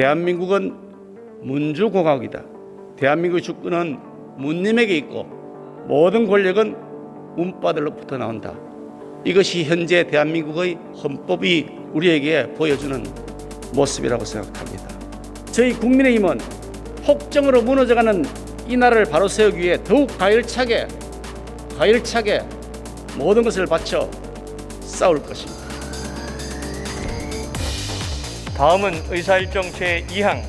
대한민국은 민주공화국이다. 대한민국의 주권은 문님에게 있고 모든 권력은 운바들로부터 나온다. 이것이 현재 대한민국의 헌법이 우리에게 보여주는 모습이라고 생각합니다. 저희 국민의힘은 폭정으로 무너져가는 이 나라를 바로 세우기 위해 더욱 가열차게 가열차게 모든 것을 바쳐 싸울 것입니다. 다음은 의사일정 제2항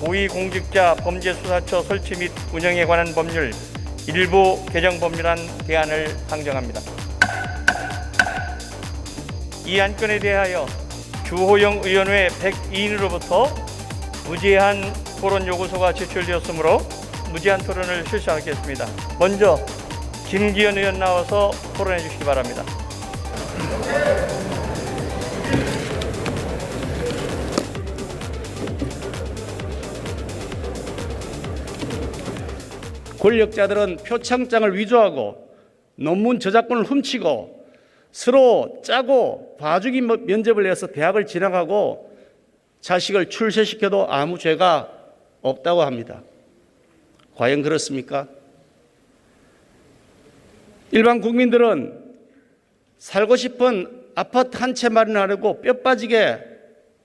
고위공직자 범죄수사처 설치 및 운영에 관한 법률 일부 개정 법률안 대안을 상정합니다. 이 안건에 대하여 주호영 의원 외 102인으로부터 무제한 토론 요구서가 제출되었으므로 무제한 토론을 실시하겠습니다. 먼저 김기현 의원 나와서 토론해 주시기 바랍니다. 권력자들은 표창장을 위조하고 논문 저작권을 훔치고 서로 짜고 봐주기 뭐 면접을 해서 대학을 진학하고 자식을 출세시켜도 아무 죄가 없다고 합니다. 과연 그렇습니까? 일반 국민들은 살고 싶은 아파트 한 채 마련하려고 뼈 빠지게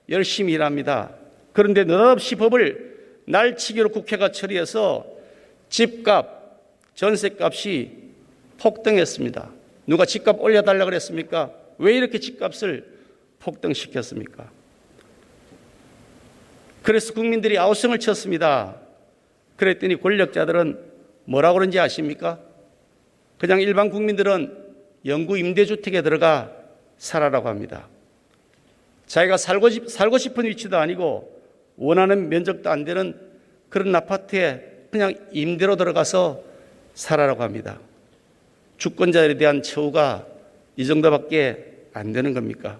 열심히 일합니다. 그런데 느닷없이 법을 날치기로 국회가 처리해서 집값, 전세값이 폭등했습니다. 누가 집값 올려달라 그랬습니까? 왜 이렇게 집값을 폭등시켰습니까? 그래서 국민들이 아우성을 쳤습니다. 그랬더니 권력자들은 뭐라고 그런지 아십니까? 그냥 일반 국민들은 영구 임대주택에 들어가 살아라고 합니다. 자기가 살고, 싶, 살고 싶은 위치도 아니고 원하는 면적도 안 되는 그런 아파트에 그냥 임대로 들어가서 살아라고 합니다. 주권자에 대한 처우가 이 정도밖에 안 되는 겁니까?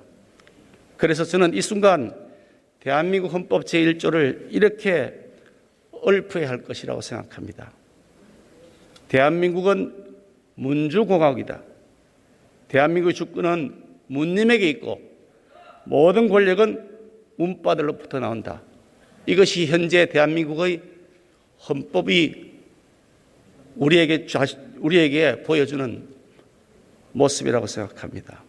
그래서 저는 이 순간 대한민국 헌법 제1조를 이렇게 얼프해야 할 것이라고 생각합니다. 대한민국은 민주공화국이다. 대한민국의 주권은 문님에게 있고 모든 권력은 운바들로부터 나온다. 이것이 현재 대한민국의 헌법이 우리에게 좌- 우리에게 보여주는 모습이라고 생각합니다.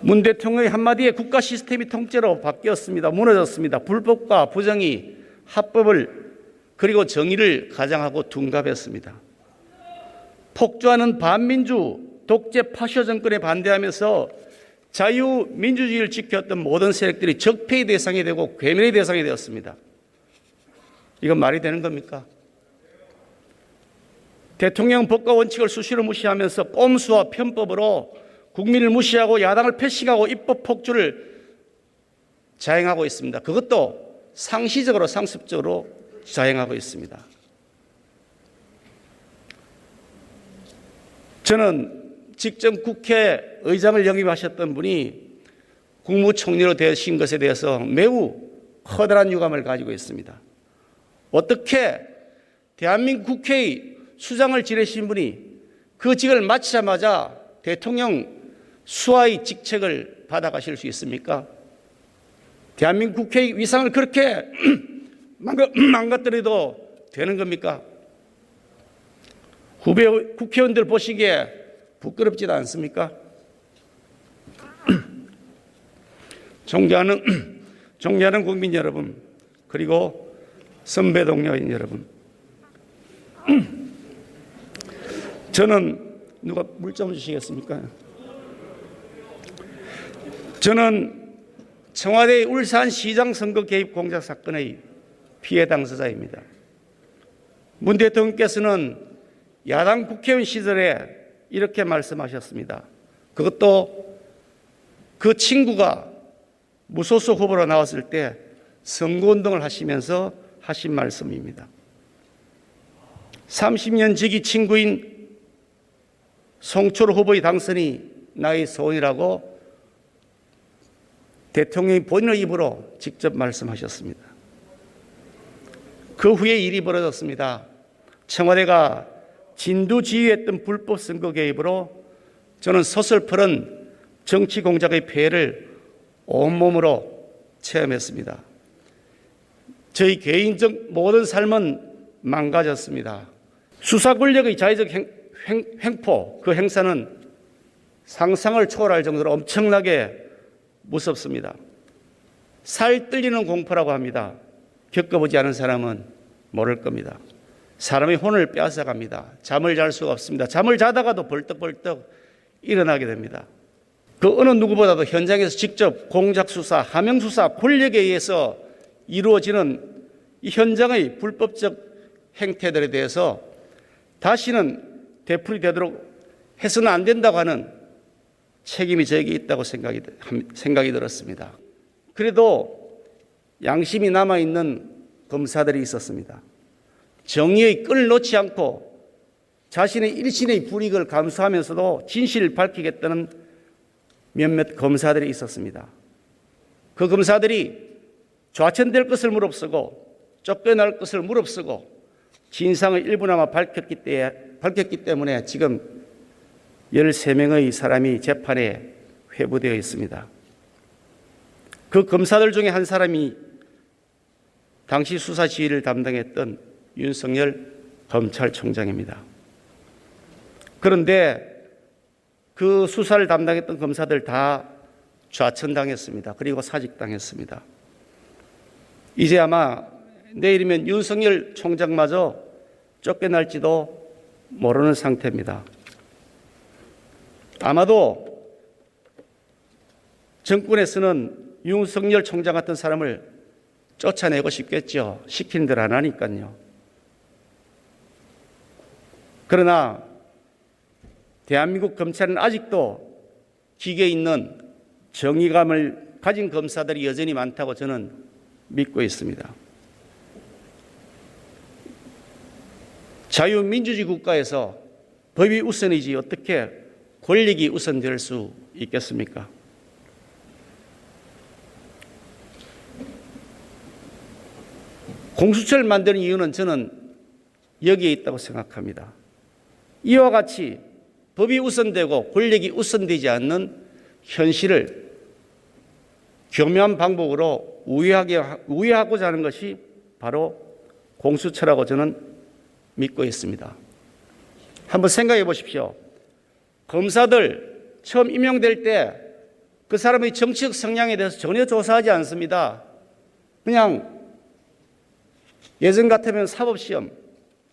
문 대통령의 한마디에 국가 시스템이 통째로 바뀌었습니다. 무너졌습니다. 불법과 부정이 합법을 그리고 정의를 가장하고 둔갑했습니다. 폭주하는 반민주 독재 파쇼 정권에 반대하면서 자유민주주의를 지켰던 모든 세력들이 적폐의 대상이 되고 괴멸의 대상이 되었습니다. 이건 말이 되는 겁니까? 대통령 법과 원칙을 수시로 무시하면서 꼼수와 편법으로 국민을 무시하고 야당을 패싱하고 입법 폭주를 자행하고 있습니다. 그것도 상시적으로 상습적으로 자행하고 있습니다. 저는 직접 국회 의장을 영입하셨던 분이 국무총리로 되신 것에 대해서 매우 커다란 유감을 가지고 있습니다. 어떻게 대한민국 국회의 수장을 지내신 분이 그 직을 마치자마자 대통령 수하의 직책을 받아가실 수 있습니까? 대한민국 국회의 위상을 그렇게 망가- 망가뜨려도 되는 겁니까? 후배 국회의원들 보시기에 부끄럽지도 않습니까? 존경하는, 존경하는 국민 여러분, 그리고 선배 동료인 여러분. 저는 누가 물 좀 주시겠습니까? 저는 청와대 울산 시장 선거 개입 공작 사건의 피해 당사자입니다. 문 대통령께서는 야당 국회의원 시절에 이렇게 말씀하셨습니다. 그것도 그 친구가 무소속 후보로 나왔을 때 선거운동을 하시면서 하신 말씀입니다. 30년 지기 친구인 송철 후보의 당선이 나의 소원이라고 대통령이 본인의 입으로 직접 말씀하셨습니다. 그 후에 일이 벌어졌습니다. 청와대가 진두지휘했던 불법 선거 개입으로 저는 서슬퍼런 정치 공작의 폐해를 온몸으로 체험했습니다. 저희 개인적 모든 삶은 망가졌습니다. 수사 권력의 자의적 행, 횡, 횡포, 그 행사는 상상을 초월할 정도로 엄청나게 무섭습니다. 살 떨리는 공포라고 합니다. 겪어보지 않은 사람은 모를 겁니다. 사람의 혼을 빼앗아갑니다. 잠을 잘 수가 없습니다. 잠을 자다가도 벌떡벌떡 일어나게 됩니다. 그 어느 누구보다도 현장에서 직접 공작 수사, 하명 수사, 권력에 의해서 이루어지는 이 현장의 불법적 행태들에 대해서 다시는 되풀이 되도록 해서는 안 된다고 하는 책임이 저에게 있다고 생각이, 생각이 들었습니다. 그래도 양심이 남아있는 검사들이 있었습니다. 정의의 끈을 놓지 않고 자신의 일신의 불이익을 감수하면서도 진실을 밝히겠다는 몇몇 검사들이 있었습니다. 그 검사들이 좌천될 것을 무릅쓰고 쫓겨날 것을 무릅쓰고 진상을 일부나마 밝혔기, 때, 밝혔기 때문에 지금 13명의 사람이 재판에 회부되어 있습니다. 그 검사들 중에 한 사람이 당시 수사 지휘를 담당했던 윤석열 검찰총장입니다. 그런데 그 수사를 담당했던 검사들 다 좌천당했습니다. 그리고 사직당했습니다. 이제 아마 내일이면 윤석열 총장마저 쫓겨날지도 모르는 상태입니다. 아마도 정권에서는 윤석열 총장 같은 사람을 쫓아내고 싶겠죠. 시키는 대로 안 하니까요. 그러나 대한민국 검찰은 아직도 기계에 있는 정의감을 가진 검사들이 여전히 많다고 저는 믿고 있습니다. 자유민주주의 국가에서 법이 우선이지 어떻게 권력이 우선될 수 있겠습니까? 공수처를 만드는 이유는 저는 여기에 있다고 생각합니다. 이와 같이 법이 우선되고 권력이 우선되지 않는 현실을 교묘한 방법으로 우회하게, 우회하고자 하는 것이 바로 공수처라고 저는 믿고 있습니다. 한번 생각해 보십시오. 검사들 처음 임용될 때 그 사람의 정치적 성향에 대해서 전혀 조사하지 않습니다. 그냥 예전 같으면 사법시험,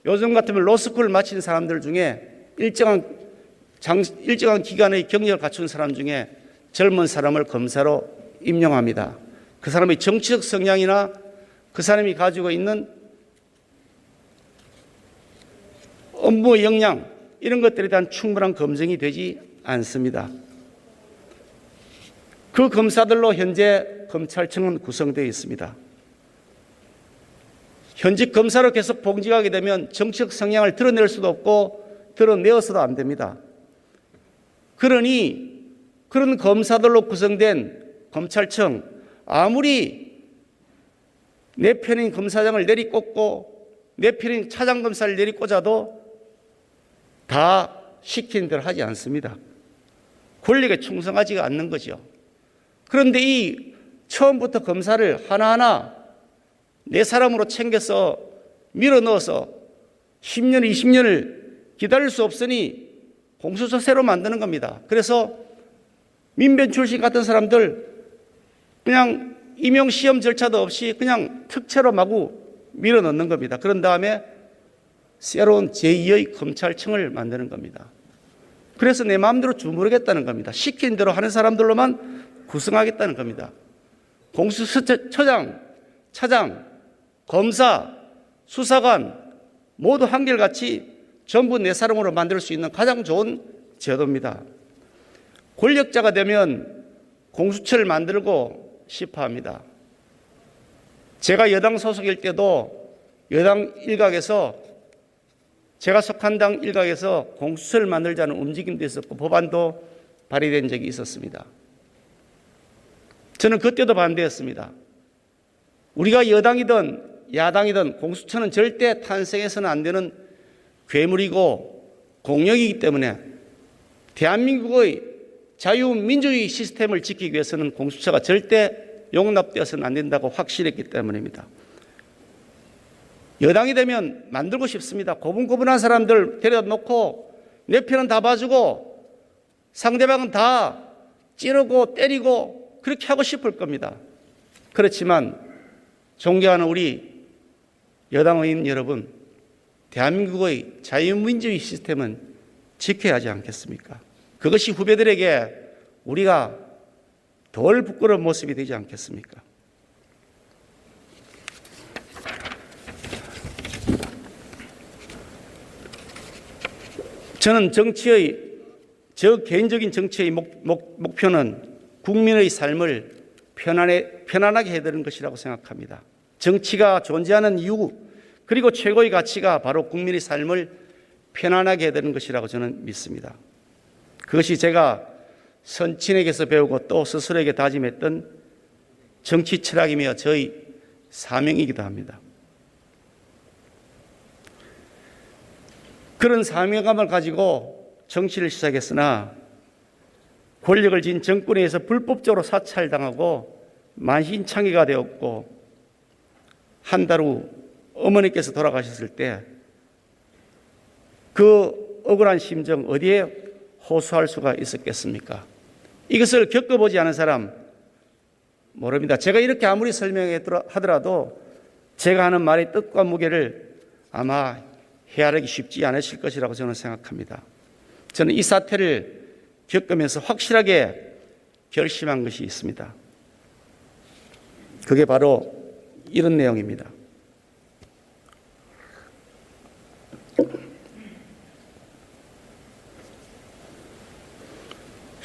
요즘 같으면 로스쿨을 마친 사람들 중에 일정한 장, 일정한 기간의 경력을 갖춘 사람 중에 젊은 사람을 검사로 임용합니다. 그 사람의 정치적 성향이나 그 사람이 가지고 있는 업무 역량 이런 것들에 대한 충분한 검증이 되지 않습니다. 그 검사들로 현재 검찰청은 구성되어 있습니다. 현직 검사로 계속 봉직하게 되면 정치적 성향을 드러낼 수도 없고 드러내어서도 안 됩니다. 그러니 그런 검사들로 구성된 검찰청 아무리 내 편인 검사장을 내리꽂고 내 편인 차장 검사를 내리꽂아도 다 시킨 대로 하지 않습니다. 권력에 충성하지가 않는 거죠. 그런데 이 처음부터 검사를 하나하나 내 사람으로 챙겨서 밀어 넣어서 10년, 20년을 기다릴 수 없으니 공수처 새로 만드는 겁니다. 그래서 민변 출신 같은 사람들 그냥 임용 시험 절차도 없이 그냥 특채로 마구 밀어 넣는 겁니다. 그런 다음에 새로운 제2의 검찰청을 만드는 겁니다. 그래서 내 마음대로 주무르겠다는 겁니다. 시킨 대로 하는 사람들로만 구성하겠다는 겁니다. 공수처장, 차장, 검사, 수사관 모두 한결같이 전부 내 사람으로 만들 수 있는 가장 좋은 제도입니다. 권력자가 되면 공수처를 만들고 싶어 합니다. 제가 여당 소속일 때도 여당 일각에서 제가 속한 당 일각에서 공수처를 만들자는 움직임도 있었고 법안도 발의된 적이 있었습니다. 저는 그때도 반대했습니다. 우리가 여당이든 야당이든 공수처는 절대 탄생해서는 안 되는 괴물이고 공력이기 때문에 대한민국의 자유민주주의 시스템을 지키기 위해서는 공수처가 절대 용납되어서는 안 된다고 확실했기 때문입니다. 여당이 되면 만들고 싶습니다. 고분고분한 사람들 데려다 놓고 내 편은 다 봐주고 상대방은 다 찌르고 때리고 그렇게 하고 싶을 겁니다. 그렇지만 존경하는 우리 여당 의원 여러분, 대한민국의 자유민주주의 시스템은 지켜야 하지 않겠습니까? 그것이 후배들에게 우리가 덜 부끄러운 모습이 되지 않겠습니까? 저는 정치의 저 개인적인 정치의 목, 목, 목표는 국민의 삶을 편안해, 편안하게 해드리는 것이라고 생각합니다. 정치가 존재하는 이유 그리고 최고의 가치가 바로 국민의 삶을 편안하게 해드리는 것이라고 저는 믿습니다. 그것이 제가 선친에게서 배우고 또 스스로에게 다짐했던 정치 철학이며 저희 사명이기도 합니다. 그런 사명감을 가지고 정치를 시작했으나 권력을 진 정권에 의해서 불법적으로 사찰당하고 만신창이가 되었고 한 달 후 어머니께서 돌아가셨을 때 그 억울한 심정 어디에 호소할 수가 있었겠습니까? 이것을 겪어보지 않은 사람 모릅니다. 제가 이렇게 아무리 설명하더라도 제가 하는 말의 뜻과 무게를 아마 헤아리기 쉽지 않으실 것이라고 저는 생각합니다. 저는 이 사태를 겪으면서 확실하게 결심한 것이 있습니다. 그게 바로 이런 내용입니다.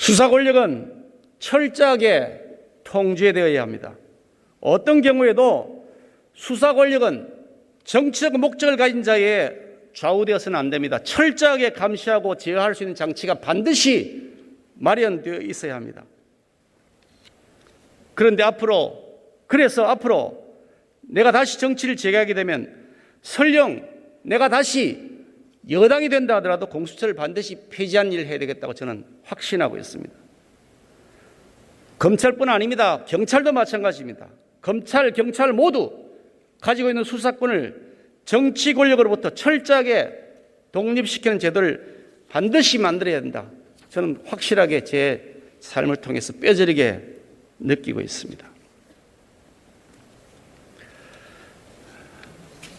수사 권력은 철저하게 통제되어야 합니다. 어떤 경우에도 수사 권력은 정치적 목적을 가진 자에 좌우되어서는 안 됩니다. 철저하게 감시하고 제어할 수 있는 장치가 반드시 마련되어 있어야 합니다. 그런데 앞으로 그래서 앞으로 내가 다시 정치를 재개하게 되면 설령 내가 다시 여당이 된다 하더라도 공수처를 반드시 폐지한 일을 해야 되겠다고 저는 확신하고 있습니다. 검찰뿐 아닙니다. 경찰도 마찬가지입니다. 검찰, 경찰 모두 가지고 있는 수사권을 정치 권력으로부터 철저하게 독립시키는 제도를 반드시 만들어야 된다. 저는 확실하게 제 삶을 통해서 뼈저리게 느끼고 있습니다.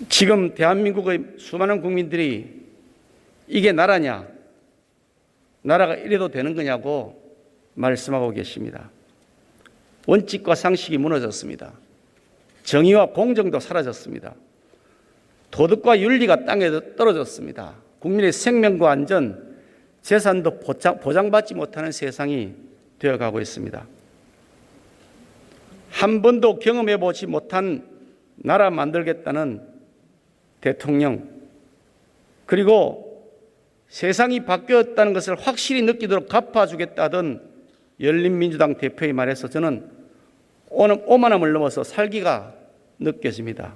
지금 대한민국의 수많은 국민들이 이게 나라냐? 나라가 이래도 되는 거냐고 말씀하고 계십니다. 원칙과 상식이 무너졌습니다. 정의와 공정도 사라졌습니다. 도덕과 윤리가 땅에 떨어졌습니다. 국민의 생명과 안전, 재산도 보장, 보장받지 못하는 세상이 되어가고 있습니다. 한 번도 경험해 보지 못한 나라 만들겠다는 대통령, 그리고 세상이 바뀌었다는 것을 확실히 느끼도록 갚아주겠다던 열린민주당 대표의 말에서 저는 오만함을 넘어서 살기가 느껴집니다.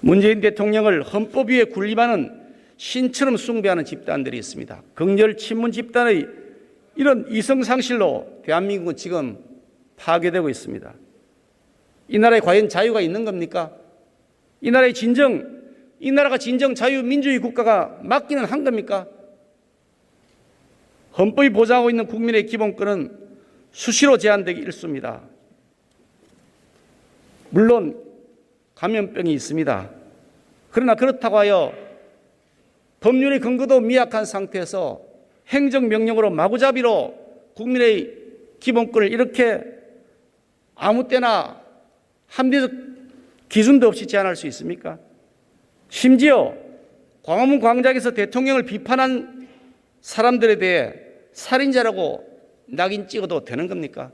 문재인 대통령을 헌법 위에 군림하는 신처럼 숭배하는 집단들이 있습니다. 극렬 친문 집단의 이런 이성상실로 대한민국은 지금 파괴되고 있습니다. 이 나라에 과연 자유가 있는 겁니까? 이 나라의 진정, 이 나라가 진정 자유민주주의 국가가 맞기는 한 겁니까? 헌법이 보장하고 있는 국민의 기본권은 수시로 제한되기 일쑤입니다. 물론 감염병이 있습니다. 그러나 그렇다고 하여 법률의 근거도 미약한 상태에서 행정명령으로 마구잡이로 국민의 기본권을 이렇게 아무 때나 합리적 기준도 없이 제한할 수 있습니까? 심지어 광화문 광장에서 대통령을 비판한 사람들에 대해 살인자라고 낙인 찍어도 되는 겁니까?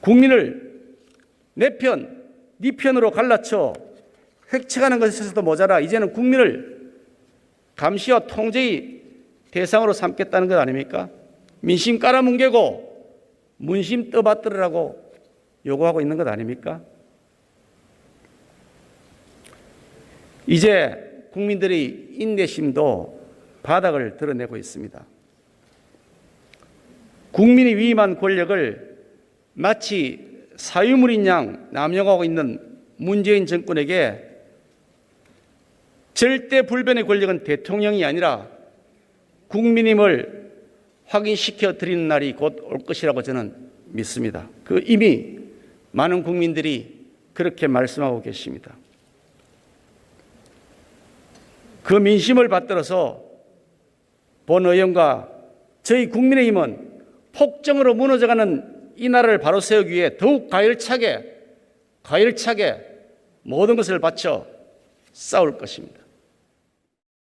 국민을 내 편, 네 편으로 갈라쳐 획책하는 것에서도 모자라 이제는 국민을 감시와 통제의 대상으로 삼겠다는 것 아닙니까? 민심 깔아뭉개고 문심 떠받들으라고 요구하고 있는 것 아닙니까? 이제 국민들의 인내심도 바닥을 드러내고 있습니다. 국민이 위임한 권력을 마치 사유물인 양 남용하고 있는 문재인 정권에게 절대 불변의 권력은 대통령이 아니라 국민임을 확인시켜 드리는 날이 곧 올 것이라고 저는 믿습니다. 그 이미 많은 국민들이 그렇게 말씀하고 계십니다. 그 민심을 받들어서 본 의원과 저희 국민의힘은 폭정으로 무너져가는 이 나라를 바로 세우기 위해 더욱 가열차게 가열차게 모든 것을 바쳐 싸울 것입니다.